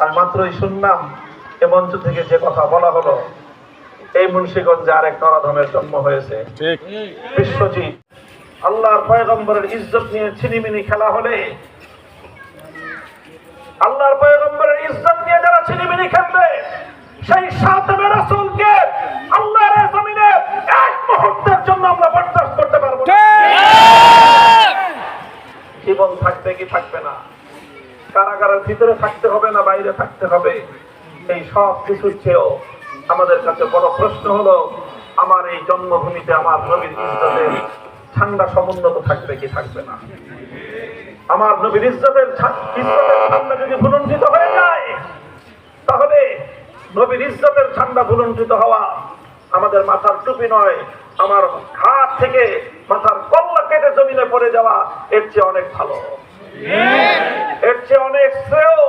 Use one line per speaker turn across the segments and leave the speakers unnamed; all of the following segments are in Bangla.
আর মাত্রই শুনলাম এ মঞ্চ থেকে যে কথা বলা হলো এই মুন্সিগঞ্জে আরেক নরাধমের জন্ম হয়েছে। বিশ্বজিৎ আল্লাহর পয়গম্বরের ইজ্জত নিয়ে ছিনিমিনি খেলা হলে আল্লাহর পয়গম্বরের ইজ্জত নিয়ে যারা ছিনিমিনি খেলবে সেই সাতবে রাসূলকে আল্লাহর জমিনে এক মুহূর্তের জন্য আমরা বরদাস্ত করতে পারব জীবন থাকবে কি থাকবে না? কারাগারের ভিতরে থাকতে হবে না বাইরে থাকতে হবে? এই সব কিছুর চেয়েও আমাদের কাছে বড় প্রশ্ন হলো, আমার এই জন্মভূমিতে আমার নবীর ইজ্জতের ঠান্ডা সমুন্নত থাকবে কি থাকবে না? আমার নবীর ইজ্জতের ঠান্ডা যদি ভুলুণ্ঠিত হয়ে যায়, তাহলে নবীর ইজ্জতের ঠান্ডা ভুলুণ্ঠিত হওয়া আমাদের মাথার টুপি নয়, আমার ঘাট থেকে মাথার কল্লা কেটে জমিনে পড়ে যাওয়া এর চেয়ে অনেক ভালো। এর চেয়ে অনেক শ্রেয়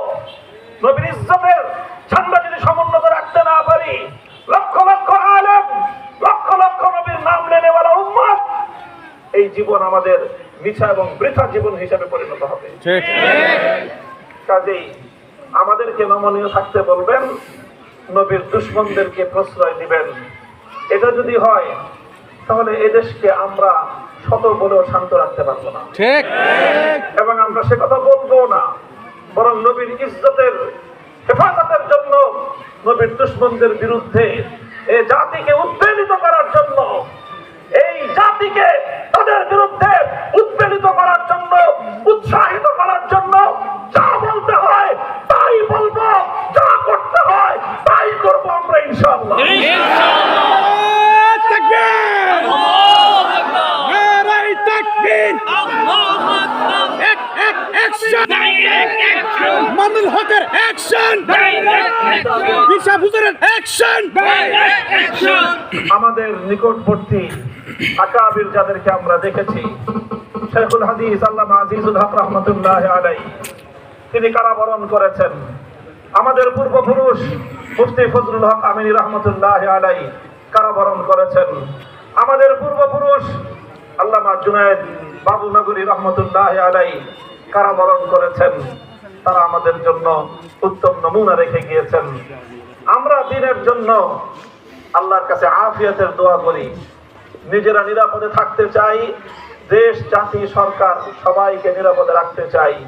নবীর ইজ্জতের ঠান্ডা যদি সমুন্নত রাখতে না পারি লক্ষ লক্ষ আলেম লক্ষ লক্ষ নবীর নাম নেনেওয়ালা উম্মত এই জীবন আমাদের মিছা এবং বৃথা জীবন হিসেবে পরিণত হবে। কাজেই আমাদেরকে নমনীয় থাকতে বলবেন নবীর দুশ্মনদেরকে প্রশ্রয় দিবেন। এটা যদি হয় তাহলে এদেশকে আমরা শত বলেও শান্ত রাখতে পারব না।
ঠিক।
এবং আমরা সে কথা বলব না বরং নবীর ইজ্জতের হেফাজতের জন্য নবীর দুশ্মনদের বিরুদ্ধে এ জাতিকে উদ্বেলিত করার জন্য এই জাতিকে তাদের বিরুদ্ধে উদ্বেলিত করার জন্য উৎসাহিত করার জন্য যা বলতে হয় তাই বলব যা করতে হয় তাই করব আমরা ইনশাআল্লাহ
তাকবীর নারায়ে তাকবীর এক এক অ্যাকশন মামুল হকের অ্যাকশন অ্যাকশন
আমাদের নিকটবর্তী আকাবির যাদেরকে আমরা দেখেছি, শেখুল হাদিস আল্লামা আজিজুল হক রহমতুল্লাহ আলাই তিনি কারাবরণ করেছেন। আমাদের পূর্বপুরুষ মুফতি ফজলুল হক আমিনী রহমতুল্লাহ আলাই কারাবরণ করেছেন। আমাদের পূর্বপুরুষ আল্লামা জুনায়েদ বাবু নগরী রহমতুল্লাহ আলাই কারাবরণ করেছেন? তারা আমাদের জন্য উত্তম নমুনা রেখে গিয়েছেন। আমরা দিনের জন্য আল্লাহর কাছে আফিয়াতের দোয়া করি। নিজেরা নিরাপদে থাকতে চাই। দেশ, জাতি, সরকার সবাইকে নিরাপদে রাখতে চাই।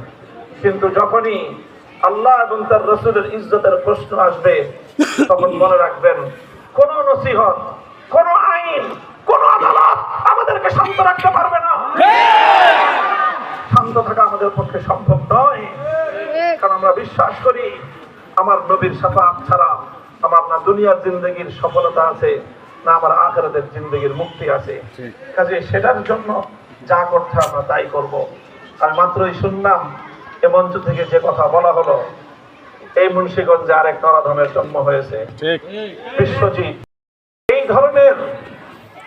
কিন্তু যখনই আল্লাহ এবং তার রসুলের ইজ্জতের প্রশ্ন আসবে, তখন মনে রাখবেন, কোন নসিহত, কোন আইন, কোন আদালত আমাদেরকে শান্ত রাখতে পারবে না। শান্ত থাকা আমাদের পক্ষে সম্ভব নয়। কারণ আমরা বিশ্বাস করি আমার নবীর সাফাত ছাড়া আমার না দুনিয়ার জিন্দগির সফলতা আছে না আমার আখেরাতের জিন্দগির মুক্তি আছে। কাজে সেটার জন্য যা করতে আমরা তাই করব। আর মাত্রই শুনলাম এ মঞ্চ থেকে যে কথা বলা হলো এই মুন্সীগঞ্জে আরেক নরাধমের জন্ম হয়েছে।
ঠিক।
বিশ্বজিৎ এই ধরনের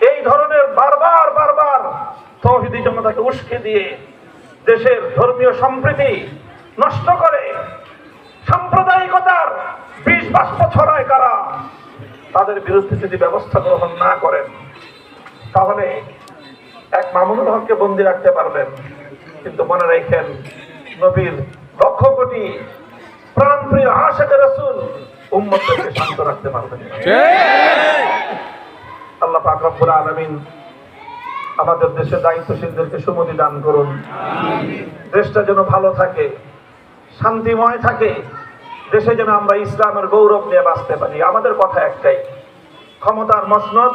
এই ধরনের বারবার বারবার তৌহিদি জনতাকে উস্কে দিয়ে দেশের ধর্মীয় সম্প্রীতি নষ্ট করে সাম্প্রদায়িকতার বিষ বাষ্প ছড়ায় কারা? তাদের বিরুদ্ধে যদি ব্যবস্থা গ্রহণ না করেন তাহলে এক মামুনুল হককে বন্দি রাখতে পারবেন। কিন্তু মনে রাখেন নবীর লক্ষ কোটি প্রাণপ্রিয় আশেকের রসুল উম্মতকে শান্ত রাখতে পারবেন আল্লাহ পাক রব্বুল আলামিন আমাদের দেশের দায়িত্বশীলদেরকে সুমতি দান করুন। দেশটা যেন ভালো থাকে শান্তিময় থাকে দেশে যেন আমরা ইসলামের গৌরব নিয়ে বাঁচতে পারি। আমাদের কথা একটাই ক্ষমতার মসনদ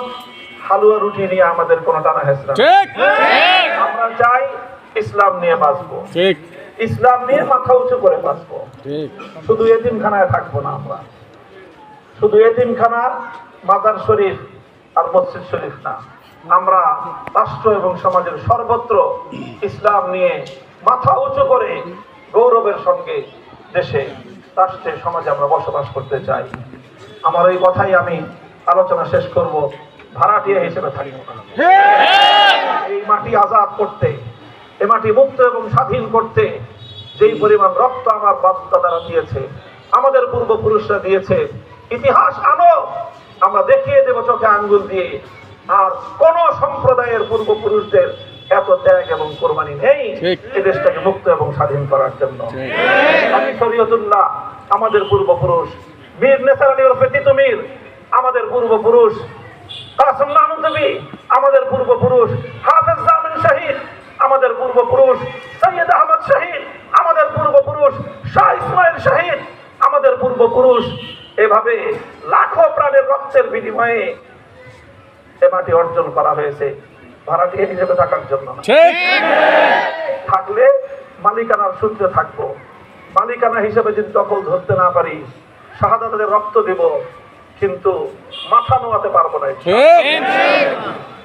হালুয়া রুটি নিয়ে আমাদের কোনো টানা হেসরা। আমরা চাই ইসলাম নিয়ে বাঁচবো। ইসলাম নিয়ে মাথা উঁচু করে বাঁচবো। শুধু এতিমখানায় থাকব না আমরা। শুধু এতিমখানা মাজার শরীফ আর মসজিদ শরীফ না। আমরা রাষ্ট্র এবং সমাজের সর্বত্র ইসলাম নিয়ে মাথা উঁচু করে গৌরবের সঙ্গে দেশে, রাষ্ট্রে, সমাজে আমরা বসবাস করতে চাই। আমার ওই কথাই আমি আলোচনা শেষ করব, ভাড়াটিয়া হিসেবে থাকব না এই মাটি আজাদ করতে, এ মাটি মুক্ত এবং স্বাধীন করতে যেই পরিমাণ রক্ত আমার বাপ্তা দ্বারা দিয়েছে, আমাদের পূর্বপুরুষরা দিয়েছে, ইতিহাস আনো, আমরা দেখিয়ে দেব চোখে আঙ্গুল দিয়ে। আর কোন সম্প্রদায়ের পূর্বপুরুষদের এত ত্যাগ এবং কোরবানি নেই। এই দেশটাকে মুক্ত এবং স্বাধীন করার জন্য। আমি শরীয়তুল্লাহ আমাদের পূর্বপুরুষ বীর নেসারানি ওরফে তিতুমির আমাদের পূর্বপুরুষ কাসম আমাদের পূর্বপুরুষ হাফেজ জামিন শাহিদ আমাদের পূর্বপুরুষ সৈয়দ আহমদ শাহিদ আমাদের পূর্বপুরুষ শাহ ইসমাইল শাহিদ আমাদের পূর্বপুরুষ। এভাবে লাখো প্রাণের রক্তের বিনিময়ে এ মাটি অর্জন করা হয়েছে। ভাড়াটিয়া হিসেবে থাকার জন্য থাকলে মালিকানার সূত্রে থাকব। মালিকানা হিসেবে যদি দখল ধরতে না পারি শাহাদাতের রক্ত দেব কিন্তু মাথা নোয়াতে পারব না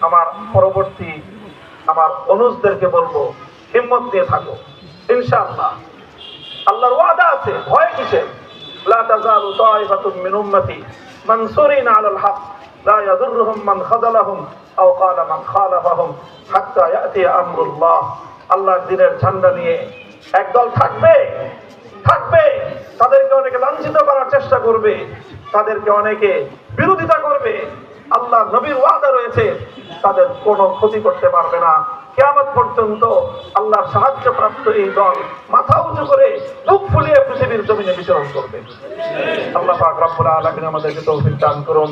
আমার পরবর্তী আমার অনুজদেরকে বলব হিম্মত দিয়ে থাকো। ইনশাআল্লাহ। আল্লাহর ওয়াদা আছে। ভয় কিসের? লা তাজালু মিন উম্মতি। মানসুরিন আলাল হক। লা ইয়াদুররুহুম মান খাযালাহুম আও ক্বালা মান খালাফাহুম হাত্তা ইয়াতি আমরুল্লাহ আল্লাহর দ্বীনের ঝান্ডা নিয়ে একদল থাকবে থাকবে। তাদেরকে অনেকে লাঞ্ছিত করার চেষ্টা করবে, তাদেরকে অনেকে বিরোধিতা করবে। আল্লাহ নবীর ওয়াদা রয়েছে, তাদের কোনো ক্ষতি করতে পারবে না। কেয়ামত পর্যন্ত আল্লাহর সাহায্য প্রাপ্ত এই দল মাথা উঁচু করে বুক ফুলিয়ে পৃথিবীর জমিনে বিচরণ করবে। আল্লাহ পাক রব্বুল আলামিন আমাদেরকে তৌফিক দান করুন।